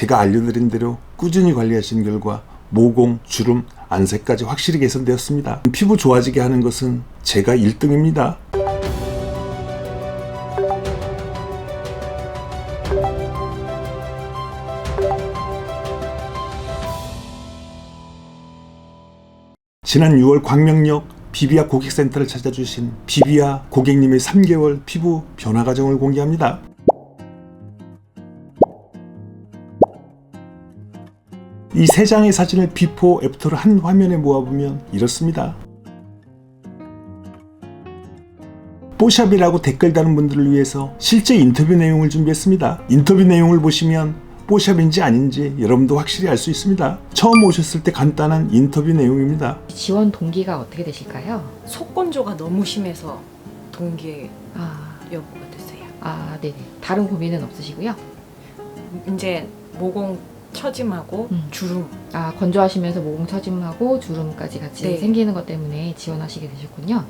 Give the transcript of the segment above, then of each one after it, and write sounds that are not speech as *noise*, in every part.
제가 알려드린 대로 꾸준히 관리하신 결과 모공, 주름, 안색까지 확실히 개선되었습니다. 피부 좋아지게 하는 것은 제가 1등입니다. 지난 6월 광명역 비비아 고객센터를 찾아주신 비비아 고객님의 3개월 피부 변화 과정을 공개합니다. 이 세 장의 사진을 비포 애프터를 한 화면에 모아보면 이렇습니다. 뽀샵이라고 댓글 다는 분들을 위해서 실제 인터뷰 내용을 준비했습니다. 인터뷰 내용을 보시면 뽀샵인지 아닌지 여러분도 확실히 알 수 있습니다. 처음 오셨을 때 간단한 인터뷰 내용입니다. 지원 동기가 어떻게 되실까요? 속건조가 너무 심해서 동기 아, 여부가 됐어요. 아, 네네. 다른 고민은 없으시고요. 이제 모공 처짐하고 음. 주름 아, 건조하시면서 모공 처짐하고 주름까지 같이 네. 생기는 것 때문에 지원하시게 되셨군요.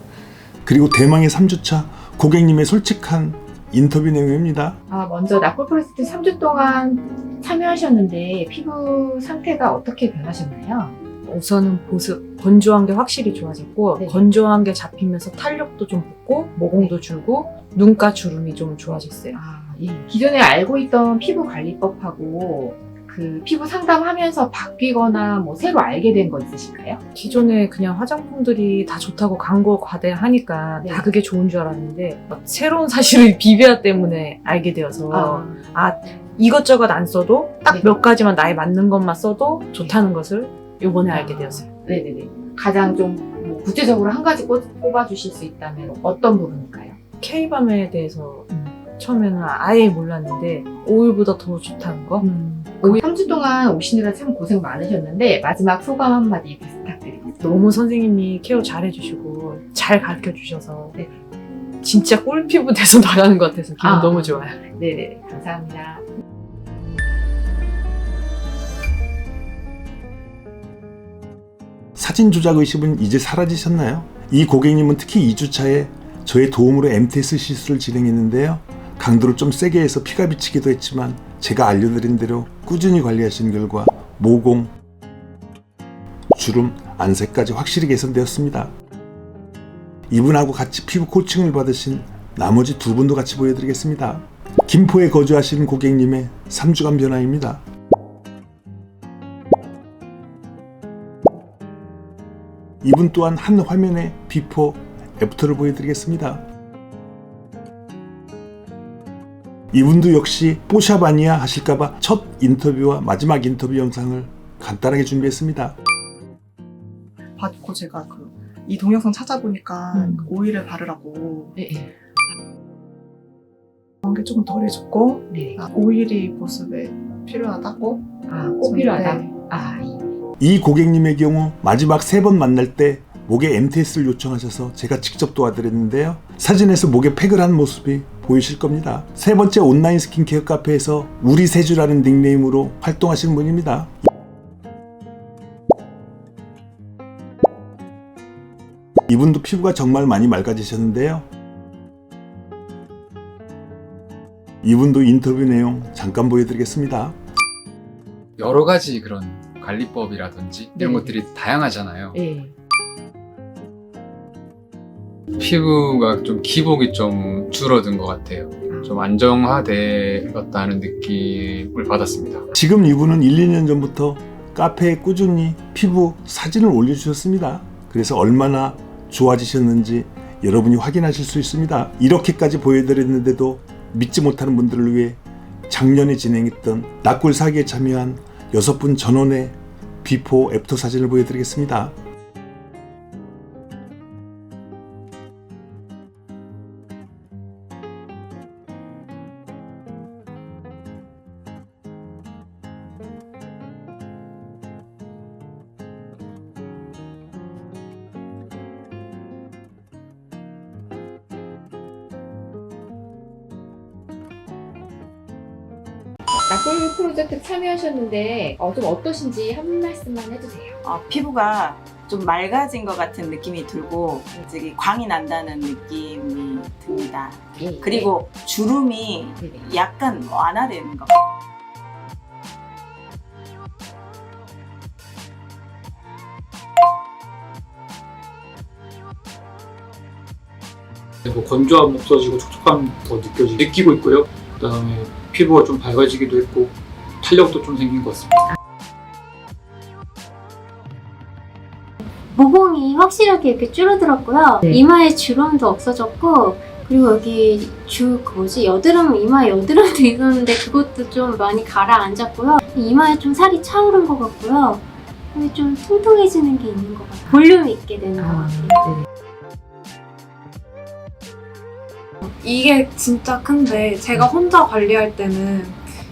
그리고 대망의 3주차 고객님의 솔직한 인터뷰 내용입니다. 아, 먼저 나폴 프로젝트 3주 동안 참여하셨는데 피부 상태가 어떻게 변하셨나요? 우선은 보습 건조한 게 확실히 좋아졌고 네. 건조한 게 잡히면서 탄력도 좀 붙고 모공도 줄고 눈가 주름이 좀 좋아졌어요. 아, 예. 기존에 알고 있던 피부 관리법하고 그 피부 상담하면서 바뀌거나 뭐 새로 알게 된 거 있으실까요? 기존에 그냥 화장품들이 다 좋다고 광고 과대하니까 네. 다 그게 좋은 줄 알았는데 막 새로운 사실을 비비아 때문에 알게 되어서 아 이것저것 안 써도 딱 네. 몇 가지만 나에 맞는 것만 써도 좋다는 것을 요번에 알게 되었어요. 네네네. 가장 좀뭐 구체적으로 한 가지 꼽, 꼽아주실 수 있다면 어떤 부분일까요? K밤에 대해서 처음에는 아예 몰랐는데 오일보다 더 좋다는 거. 오늘 3주 동안 오시느라 참 고생 많으셨는데 마지막 소감 한마디 부탁드립니다. 너무 선생님이 케어 잘 해주시고 잘 가르쳐 주셔서 네. 진짜 꿀피부 돼서 *laughs* 나가는 것 같아서 기분 아. 너무 좋아요. 네네 감사합니다. 사진 조작 의심은 이제 사라지셨나요? 이 고객님은 특히 2주차에 저의 도움으로 MTS 시술을 진행했는데요. 강도를 좀 세게 해서 피가 비치기도 했지만 제가 알려드린 대로 꾸준히 관리하신 결과 모공, 주름, 안색까지 확실히 개선되었습니다. 이분하고 같이 피부 코칭을 받으신 나머지 두 분도 같이 보여드리겠습니다. 김포에 거주하시는 고객님의 3주간 변화입니다. 이분 또한 한 화면에 비포, 애프터를 보여드리겠습니다. 이분도 역시 뽀샵 아니야 하실까봐 첫 인터뷰와 마지막 인터뷰 영상을 간단하게 준비했습니다. 받고 제가 그 이 동영상 찾아보니까 음. 그 오일을 바르라고 네. 그런 게 조금 덜해졌고 네. 아, 오일이 보습에 필요하다고 아 꼭 필요하다. 네. 아 예. 이 고객님의 경우 마지막 세 번 만날 때 목에 MTS를 요청하셔서 제가 직접 도와드렸는데요. 사진에서 목에 팩을 한 모습이 보이실 겁니다. 세 번째 온라인 스킨케어 카페에서 우리 세주라는 닉네임으로 활동하시는 분입니다. 이분도 피부가 정말 많이 맑아지셨는데요. 이분도 인터뷰 내용 잠깐 보여드리겠습니다. 여러 가지 그런 관리법이라든지 이런 네. 것들이 다양하잖아요. 예. 피부가 좀 기복이 좀 줄어든 것 같아요. 좀 안정화되었다는 느낌을 받았습니다. 지금 이분은 1, 2년 전부터 카페에 꾸준히 피부 사진을 올려주셨습니다. 그래서 얼마나 좋아지셨는지 여러분이 확인하실 수 있습니다. 이렇게까지 보여드렸는데도 믿지 못하는 분들을 위해 작년에 진행했던 낙골 사기에 참여한 여섯 분 전원의 비포 애프터 사진을 보여드리겠습니다. 나골 프로젝트 참여하셨는데 어, 좀 어떠신지 한 말씀만 해주세요. 어, 피부가 좀 맑아진 것 같은 느낌이 들고 이제 광이 난다는 느낌이 듭니다. 예, 그리고 주름이 예. 약간 완화되는 것. 뭐 건조함 없어지고 촉촉함 더 느껴지 느끼고 있고요. 그다음에 피부가 좀 밝아지기도 했고 탄력도 좀 생긴 것 같습니다. 모공이 확실하게 이렇게 줄어들었고요. 네. 이마에 주름도 없어졌고 그리고 여기 주 그 뭐지 여드름 이마 여드름도 *laughs* 있었는데 그것도 좀 많이 가라앉았고요. 이마에 좀 살이 차오른 것 같고요. 여기 좀 통통해지는 게 있는 것 같아요. 볼륨이 있게 되는 것 아, 같아요. 네. 이게 진짜 큰데 제가 혼자 관리할 때는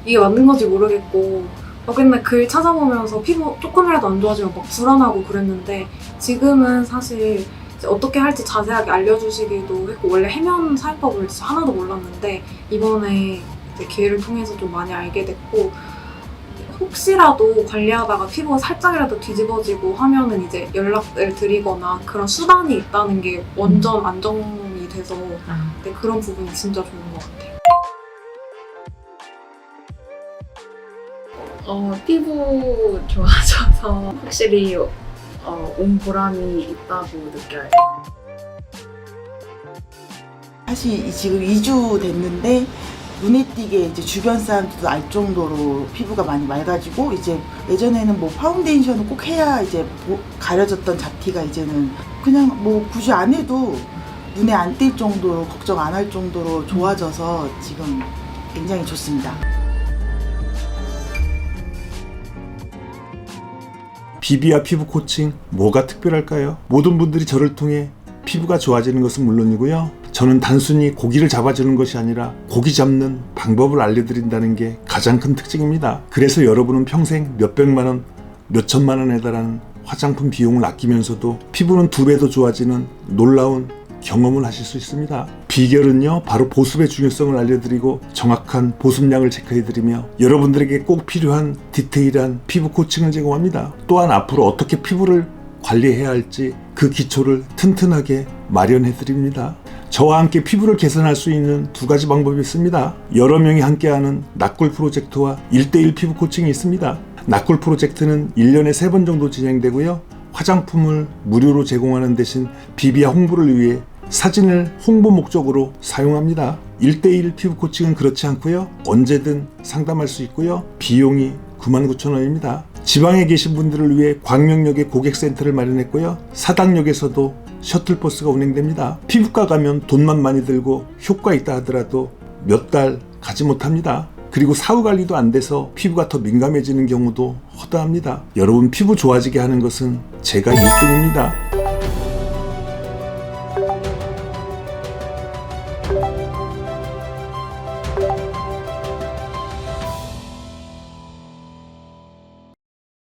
이게 맞는 건지 모르겠고 막 맨날 글 찾아보면서 피부 조금이라도 안 좋아지면 막 불안하고 그랬는데 지금은 사실 어떻게 할지 자세하게 알려주시기도 했고 원래 해면 사용법을 진짜 하나도 몰랐는데 이번에 기회를 통해서 좀 많이 알게 됐고 혹시라도 관리하다가 피부가 살짝이라도 뒤집어지고 하면은 이제 연락을 드리거나 그런 수단이 있다는 게 완전 안정이 돼서 아, 네, 그런 부분이 진짜 좋은 것 같아요. 어, 피부 좋아져서 확실히 어, 온 보람이 있다고 느껴요. 사실 이- 지금 2주 됐는데 눈에 띄게 이제 주변 사람들도 알 정도로 피부가 많이 맑아지고 이제 예전에는 뭐 파운데이션을 꼭 해야 이제 보- 가려졌던 잡티가 이제는 그냥 뭐 굳이 안 해도 눈에 안 띌 정도로 걱정 안 할 정도로 좋아져서 지금 굉장히 좋습니다. 비비아 피부 코칭 뭐가 특별할까요? 모든 분들이 저를 통해 피부가 좋아지는 것은 물론이고요. 저는 단순히 고기를 잡아주는 것이 아니라 고기 잡는 방법을 알려드린다는 게 가장 큰 특징입니다. 그래서 여러분은 평생 몇백만 원, 몇천만 원에 달하는 화장품 비용을 아끼면서도 피부는 두 배 더 좋아지는 놀라운 경험을 하실 수 있습니다. 비결은요, 바로 보습의 중요성을 알려드리고 정확한 보습량을 체크해드리며 여러분들에게 꼭 필요한 디테일한 피부 코칭을 제공합니다. 또한 앞으로 어떻게 피부를 관리해야 할지 그 기초를 튼튼하게 마련해드립니다. 저와 함께 피부를 개선할 수 있는 두 가지 방법이 있습니다. 여러 명이 함께하는 낙골 프로젝트와 1대1 피부 코칭이 있습니다. 낙골 프로젝트는 1년에 3번 정도 진행되고요. 화장품을 무료로 제공하는 대신 비비아 홍보를 위해 사진을 홍보 목적으로 사용합니다. 1대1 피부 코칭은 그렇지 않고요. 언제든 상담할 수 있고요. 비용이 99,000원입니다. 지방에 계신 분들을 위해 광명역에 고객센터를 마련했고요. 사당역에서도 셔틀버스가 운행됩니다. 피부과 가면 돈만 많이 들고 효과 있다 하더라도 몇 달 가지 못합니다. 그리고 사후 관리도 안 돼서 피부가 더 민감해지는 경우도 허다합니다. 여러분 피부 좋아지게 하는 것은 제가 1등입니다.